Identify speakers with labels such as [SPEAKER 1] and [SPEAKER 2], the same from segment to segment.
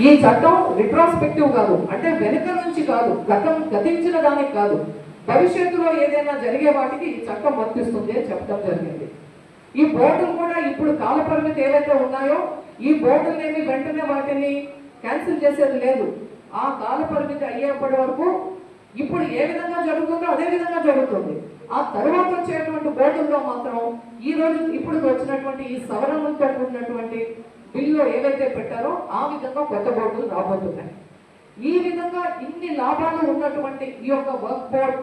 [SPEAKER 1] ఈ చట్టం రిట్రాస్పెక్టివ్ కాదు. అంటే వెనుక నుంచి కాదు. గతం గతించిన దానికి కాదు. భవిష్యత్తులో ఏదైనా జరిగే వాటికి ఈ చట్టం వర్తిస్తుంది అని చెప్పడం జరిగింది. ఈ బోర్డులు కూడా ఇప్పుడు కాలపరిమితి ఏవైతే ఉన్నాయో ఈ బోర్డులనేమి వెంటనే వాటిని క్యాన్సిల్ చేసేది లేదు. ఆ కాలపరిమితి అయ్యేప్పటి వరకు ఇప్పుడు ఏ విధంగా జరుగుతుందో అదే విధంగా జరుగుతుంది. ఆ తర్వాత వచ్చేటువంటి బోర్డుల్లో మాత్రం ఈ రోజు ఇప్పుడు వచ్చినటువంటి ఈ సవరణలతో కూడినటువంటి బిల్లు ఏదైతే పెట్టారో ఆ విధంగా కొత్త బోర్డులు రాబోతున్నాయి. ఈ విధంగా ఇన్ని లాభాలు ఉన్నటువంటి ఈ యొక్క వర్క్ బోర్డ్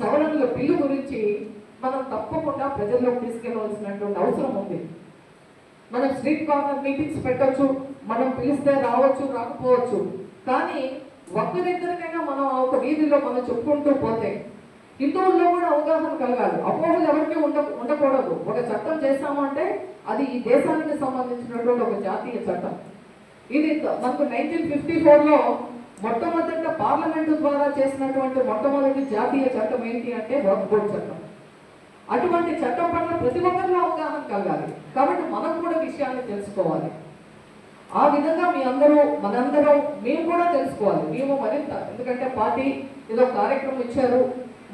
[SPEAKER 1] సవరణల బిల్లు గురించి మనం తప్పకుండా ప్రజల్లోకి తీసుకెళ్ళవలసినటువంటి అవసరం ఉంది. మనం స్ట్రీట్ కార్నర్ మీటింగ్స్ పెట్టవచ్చు మనం పిలిస్తే రావచ్చు రాకపోవచ్చు. కానీ ఒక్కరిద్దరికైనా మనం ఆ ఒక వీధిలో మనం చెప్పుకుంటూ పోతే హిందువుల్లో కూడా అవగాహన కలగాలి. అపోహలు ఎవరికి ఉండ ఉండకూడదు. ఒక చట్టం చేస్తామంటే అది ఈ దేశానికి సంబంధించినటువంటి ఒక జాతీయ చట్టం. ఇది మనకు నైన్టీన్ ఫిఫ్టీ ఫోర్లో మొట్టమొదట పార్లమెంటు ద్వారా చేసినటువంటి మొట్టమొదటి జాతీయ చట్టం ఏంటి అంటే వర్క్ బోర్డ్ చట్టం. అటువంటి చట్టం పట్ల ప్రతి ఒక్కరిలో అవగాహన కలగాలి. కాబట్టి మనం కూడా విషయాన్ని తెలుసుకోవాలి. ఆ విధంగా మీ అందరూ మనందరం మేము కూడా తెలుసుకోవాలి. మేము మరింత ఎందుకంటే పార్టీ ఏదో కార్యక్రమం ఇచ్చారు.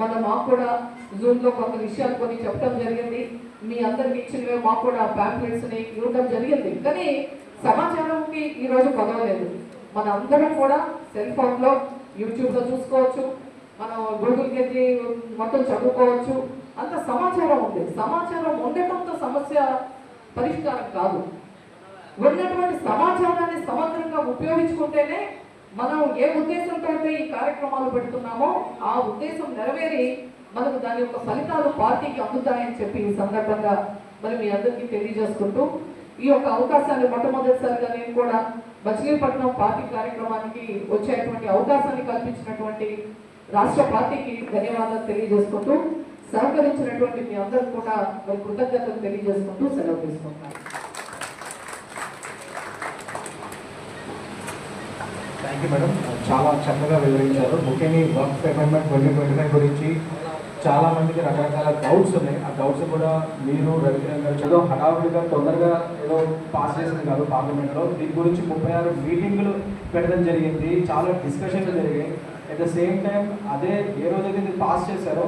[SPEAKER 1] మన మాకు కూడా జూమ్లో కొంత విషయాలు కొన్ని చెప్పడం జరిగింది. మీ అందరికి ఇచ్చినవే మాకు కూడా ప్యాంప్లెట్స్ని ఇవ్వడం జరిగింది. కానీ సమాచారంకి ఈ రోజు మన అందరం కూడా సెల్ ఫోన్లో యూట్యూబ్లో చూసుకోవచ్చు. మనం గూగుల్కి మొత్తం చదువుకోవచ్చు. అంత సమాచారం ఉంది. సమాచారం ఉండటంతో సమస్య పరిష్కారం కాదు. ఉన్నటువంటి సమాచారాన్ని సమగ్రంగా ఉపయోగించుకుంటేనే మనం ఏ ఉద్దేశంతో అయితే ఈ కార్యక్రమాలు పెడుతున్నామో ఆ ఉద్దేశం నెరవేరి మనకు దాని యొక్క ఫలితాలు పార్టీకి అందుతాయని చెప్పి ఈ సందర్భంగా మరి మీ అందరికీ తెలియజేసుకుంటూ ఈ యొక్క అవకాశాన్ని మొట్టమొదటిసారిగా నేను కూడా మచిలీపట్నం పార్టీ కార్యక్రమానికి వచ్చేటువంటి అవకాశాన్ని కల్పించినటువంటి రాష్ట్ర పార్టీకి ధన్యవాదాలు తెలియజేసుకుంటూ సహకరించినటువంటి మీ అందరికి కూడా మరి కృతజ్ఞతలు తెలియజేసుకుంటూ సెలవు తీసుకుంటాను
[SPEAKER 2] థ్యాంక్ యూ మేడం చాలా చక్కగా వివరించారు. ముఖ్యంగా ఈ వర్క్ అమెండ్మెంట్ ట్వంటీ ట్వంటీ ఫైవ్ గురించి చాలా మందికి రకరకాల డౌట్స్ ఉన్నాయి. ఆ డౌట్స్ కూడా మీరు రవికిరణ్ గారు ఏదో హడావుడిగా తొందరగా ఏదో పాస్ చేసింది కాదు పార్లమెంట్లో దీని గురించి ముప్పై ఆరు మీటింగులు పెట్టడం జరిగింది. చాలా డిస్కషన్లు జరిగాయి. అట్ ద సేమ్ టైం అదే ఏ రోజైతే పాస్ చేశారో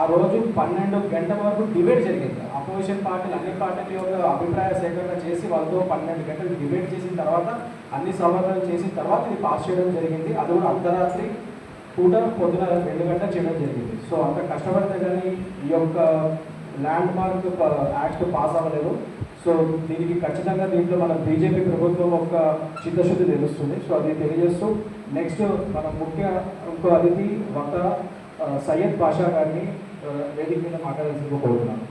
[SPEAKER 2] ఆ రోజు పన్నెండు గంటల వరకు డిబేట్ జరిగింది. అపోజిషన్ పార్టీలు అన్ని పార్టీల యొక్క అభిప్రాయ సేకరణ చేసి వాళ్ళతో పన్నెండు గంటలు డిబేట్ చేసిన తర్వాత అన్ని సవరణలు చేసిన తర్వాత ఇది పాస్ చేయడం జరిగింది. అది కూడా అర్ధరాత్రి పూట పొద్దున రెండు గంటలు చేయడం జరిగింది. సో అంత కష్టపడితే కానీ ఈ యొక్క ల్యాండ్ మార్క్ యాక్ట్ పాస్ అవ్వలేదు. సో దీనికి ఖచ్చితంగా దీంట్లో మన బీజేపీ ప్రభుత్వం యొక్క చిత్తశుద్ధి తెలుస్తుంది. సో అది తెలియజేస్తూ నెక్స్ట్ మన ముఖ్య ఇంకో అతిథి వక్త సయ్యద్ బాషా గారిని వేదిక మీద మాట్లాడాల్సిందిగా కోరుతున్నాను.